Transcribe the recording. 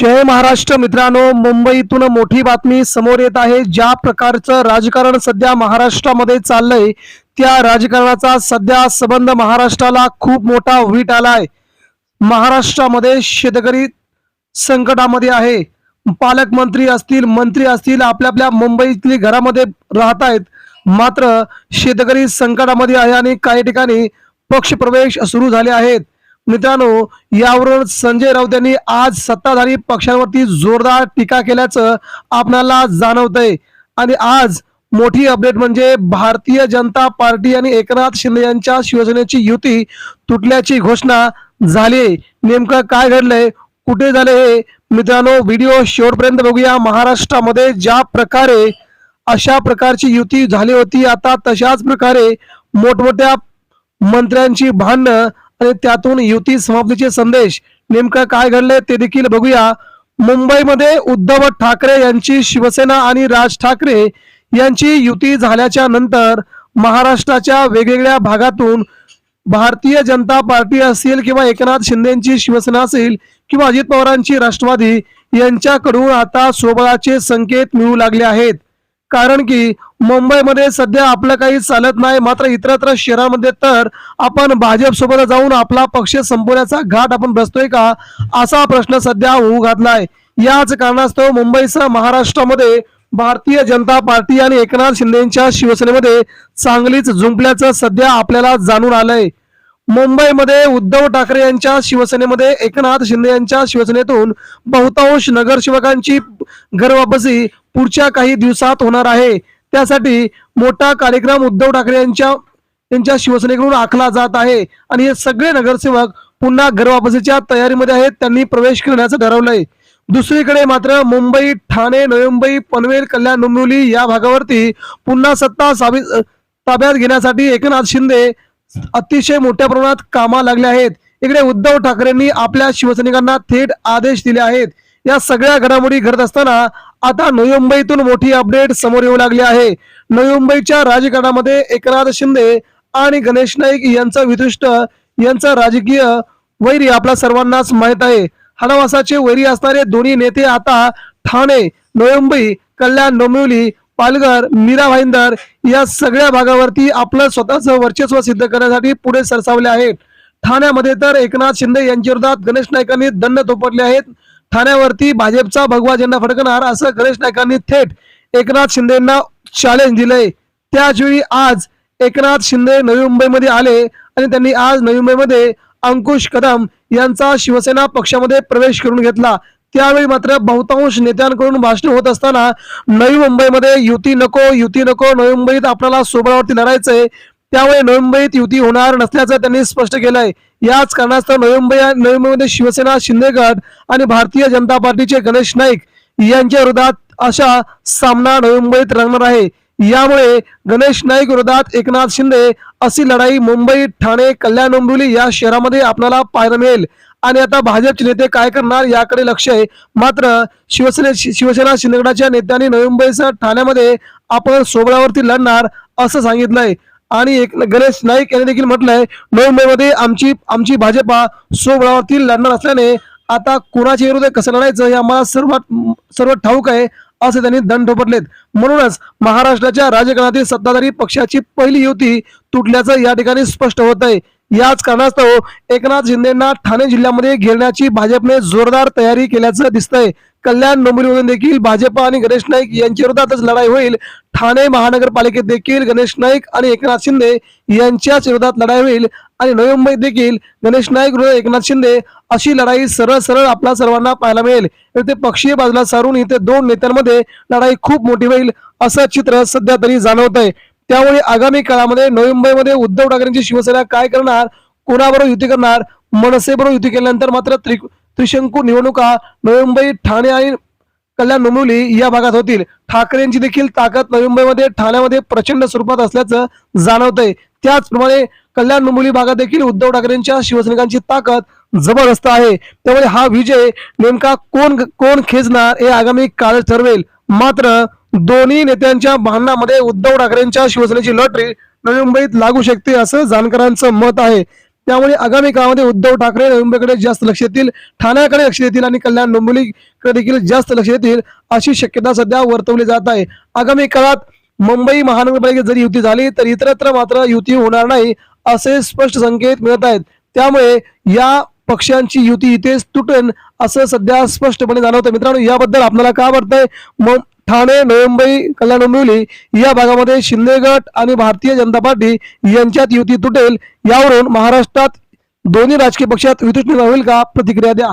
जय महाराष्ट्र मित्रांनो मुंबईतून मोठी बातमी समोर येत आहे. ज्या प्रकारचं राजकारण सध्या महाराष्ट्रामध्ये चाललंय त्या राजकारणाचा सध्या संबंध महाराष्ट्राला खूप मोठा वीट आलाय. महाराष्ट्रामध्ये शेतकरी संकटामध्ये आहे. पालकमंत्री असतील मंत्री असतील आपल्या आपल्या मुंबईतली घरामध्ये राहत आहेत मात्र शेतकरी संकटामध्ये आहे आणि काही ठिकाणी पक्षप्रवेश सुरू झाले आहेत. मित्रांनो यावरून संजय राऊत यांनी आज सत्ताधारी पक्षांवरती जोरदार टीका केल्याचं आपणाला जाणवतंय. आणि आज मोठी अपडेट म्हणजे भारतीय जनता पार्टी आणि एकनाथ शिंदे यांच्या शिवसेनेची युती तुटल्याची घोषणा झाली नेमकं काय घडलंय? कुठे झाले हे? मित्रांनो व्हिडिओ शेवटपर्यंत बघूया. महाराष्ट्रामध्ये ज्या प्रकारे अशा प्रकारची युती झाली होती आता तशाच प्रकारे मोठमोठ्या मंत्र्यांची भांडणं आणि त्यातून युती समाप्तीचे संदेश नेमकं काय घडलंय ते देखील बघूया. मुंबईमध्ये उद्धव ठाकरे यांची शिवसेना आणि राज ठाकरे यांची युती झाल्याच्यानंतर महाराष्ट्राच्या वेगवेगळ्या भागातून भारतीय जनता पार्टी असेल किंवा एकनाथ शिंदेची शिवसेना असेल किंवा अजित पवारांची राष्ट्रवादी यांच्याकडून आता सोबळाचे संकेत मिळू लागले आहेत. कारण की मुंबईमध्ये सध्या आपलं काही चालत नाही मात्र इतरत्र शहरामध्ये तर आपण भाजप सोबत जाऊन आपला पक्ष संपवण्याचा घाट आपण बसतोय का असा प्रश्न सध्या होऊ घातलाय याच कारणास्तव मुंबईसह महाराष्ट्रामध्ये भारतीय जनता पार्टी आणि एकनाथ शिंदेच्या शिवसेनेमध्ये चांगलीच झुंपल्याचं सध्या आपल्याला जाणून आलंय. मुंबईमध्ये उद्धव ठाकरे यांच्या शिवसेनेमध्ये एकनाथ शिंदे यांच्या शिवसेनेतून बहुतांश नगरसेवकांची घरवापसी पुढच्या काही दिवसात होणार आहे. त्यासाठी मोठा कार्यक्रम उद्धव ठाकरे यांच्या त्यांच्या शिवसेनेकडून आखला जात आहे. आणि हे सगळे नगरसेवक पुन्हा घरवापसीच्या तयारीमध्ये आहेत. त्यांनी प्रवेश करण्याचं ठरवलंय. दुसरीकडे मात्र मुंबई ठाणे नवी मुंबई पनवेल कल्याण डोंबिवली या भागावरती पुन्हा सत्ता साबित ताब्यात घेण्यासाठी एकनाथ शिंदे अतिशय मोठ्या प्रमाणात कामा लागले आहेत. इकडे उद्धव ठाकरेंनी आपल्या शिवसैनिकांना थेट आदेश दिले आहेत. या सगळ्या घडामोडी घडत असताना आता नवी मुंबईतून मोठी अपडेट समोर येऊ लागली आहे. नवी मुंबईच्या राजकारणामध्ये एकनाथ शिंदे आणि गणेश नाईक यांचा विदुष्ट यांचा राजकीय वैरी आपल्या सर्वांनाच माहीत आहे. हडवासाचे वैरी असणारे दोन्ही नेते आता ठाणे नवी मुंबई कल्याण डोंबिवली पालघर मीरा भाईंदर या सगळ्या भागावरती आपलं स्वतःचं वर्चस्व सिद्ध करण्यासाठी पुढे सरसावले आहेत. ठाण्यामध्ये तर एकनाथ शिंदे यांच्या विरोधात गणेश नाईकांनी दंड थोपटले आहेत. ठाण्यावरती भाजपचा भगवा झेंडा फडकणार असं गणेश नायकांनी थेट एकनाथ शिंदेना चॅलेंज दिलंय. त्याचवेळी आज एकनाथ शिंदे नवी मुंबईमध्ये आले आणि त्यांनी आज नवी मुंबईमध्ये अंकुश कदम यांचा शिवसेना पक्षामध्ये प्रवेश करून घेतला. त्यावेळी मात्र बहुतांश नेत्यांकडून भाषण होत असताना नवी मुंबईमध्ये युती नको युती नको नवी मुंबईत आपल्याला सोबळावरती लढायचंय. त्यामुळे नवी मुंबईत युती होणार नसल्याचं त्यांनी स्पष्ट केलंय. याच कारणास्तव नवी मुंबई नवी मुंबईमध्ये शिवसेना शिंदे गट आणि भारतीय जनता पार्टीचे गणेश नाईक यांच्या विरोधात अशा सामना नवी मुंबईत रंगणार आहे. यामुळे गणेश नाईक विरोधात एकनाथ शिंदे अशी लढाई मुंबई ठाणे कल्याण डोंबिवली या शहरामध्ये आपल्याला पाहायला मिळेल. आणि आता भाजपचे नेते काय करणार याकडे लक्ष आहे. मात्र शिवसेने शिवसेना शिंदेगडाच्या नेत्यांनी नवी मुंबईसह ठाण्यामध्ये आपण सोबळावरती लढणार असं सांगितलंय. आणि एक गणेश नाईक यांनी देखील म्हटलंय नऊ मे मध्ये आमची आमची भाजपा सोबळावरती लढणार असल्याने आता कुणाच्या विरुद्ध कसं लढायचं हे आम्हाला सर्व सर्व ठाऊक आहे असे त्यांनी दंड ठोपटलेत म्हणूनच महाराष्ट्राच्या राजकारणातील सत्ताधारी पक्षाची पहिली युती तुटल्याचं या ठिकाणी स्पष्ट होत आहे याच कारणास्तव एकनाथ शिंदेना ठाणे जिल्ह्यामध्ये घेरण्याची भाजपने जोरदार तयारी केल्याचं दिसतंय. कल्याण डोंबिवलीमधून देखील भाजप आणि गणेश नाईक यांच्या विरोधातच लढाई होईल. ठाणे महानगरपालिकेत देखील गणेश नाईक आणि एकनाथ शिंदे यांच्याच विरोधात लढाई होईल. आणि नवी मुंबईत देखील गणेश नाईक विरुद्ध एकनाथ शिंदे अशी लढाई सरळ सरळ आपल्या सर्वांना पाहायला मिळेल. इथे पक्षीय बाजूला सारून इथे दोन नेत्यांमध्ये लढाई खूप मोठी होईल असं चित्र सध्या तरी जाणवत आहे त्यामुळे आगामी काळामध्ये नवी मुंबईमध्ये उद्धव ठाकरेंची शिवसेना काय करणार कोणाबरोबर युती करणार मनसेबरोबर युती केल्यानंतर मात्र त्रि त्रिशंकू निवडणुका नवी मुंबई ठाणे आणि कल्याण डोंबिवली या भागात होतील. ठाकरेंची देखील ताकद नवी मुंबईमध्ये ठाण्यामध्ये प्रचंड स्वरूपात असल्याचं जाणवतंय. त्याचप्रमाणे कल्याण डोंबिवली भागात देखील उद्धव ठाकरेंच्या शिवसैनिकांची ताकद जबरदस्त आहे. त्यामुळे हा विजय नेमका कोण कोण खेचणार हे आगामी काळ ठरवेल. मात्र दोन्ही नेत्यांच्या भांडणामध्ये उद्धव ठाकरेंच्या शिवसेनेची लॉटरी नवी मुंबईत लागू शकते असं जाणकारांचं मत आहे. त्यामुळे आगामी काळामध्ये उद्धव ठाकरे नवी मुंबईकडे जास्त लक्ष देतील ठाण्याकडे लक्ष देतील आणि कल्याण डोंबिवलीकडे देखील जास्त लक्ष देतील अशी शक्यता सध्या वर्तवली जात आहे. आगामी काळात मुंबई महानगरपालिकेत जरी युती झाली तर इतरत्र मात्र युती होणार नाही असे स्पष्ट संकेत मिळत आहेत. त्यामुळे या पक्षांची युती इथेच तुटेन असं सध्या स्पष्टपणे जाणवतं. मित्रांनो याबद्दल आपल्याला काय वाटतंय? मग ठाणे नवी मुंबई कल्याण डोंबिवली या भागामध्ये शिंदे गट आणि भारतीय जनता पार्टी यांच्यात युती तुटेल. यावरून महाराष्ट्रात दोन्ही राजकीय पक्षात युती होईल का? प्रतिक्रिया द्या.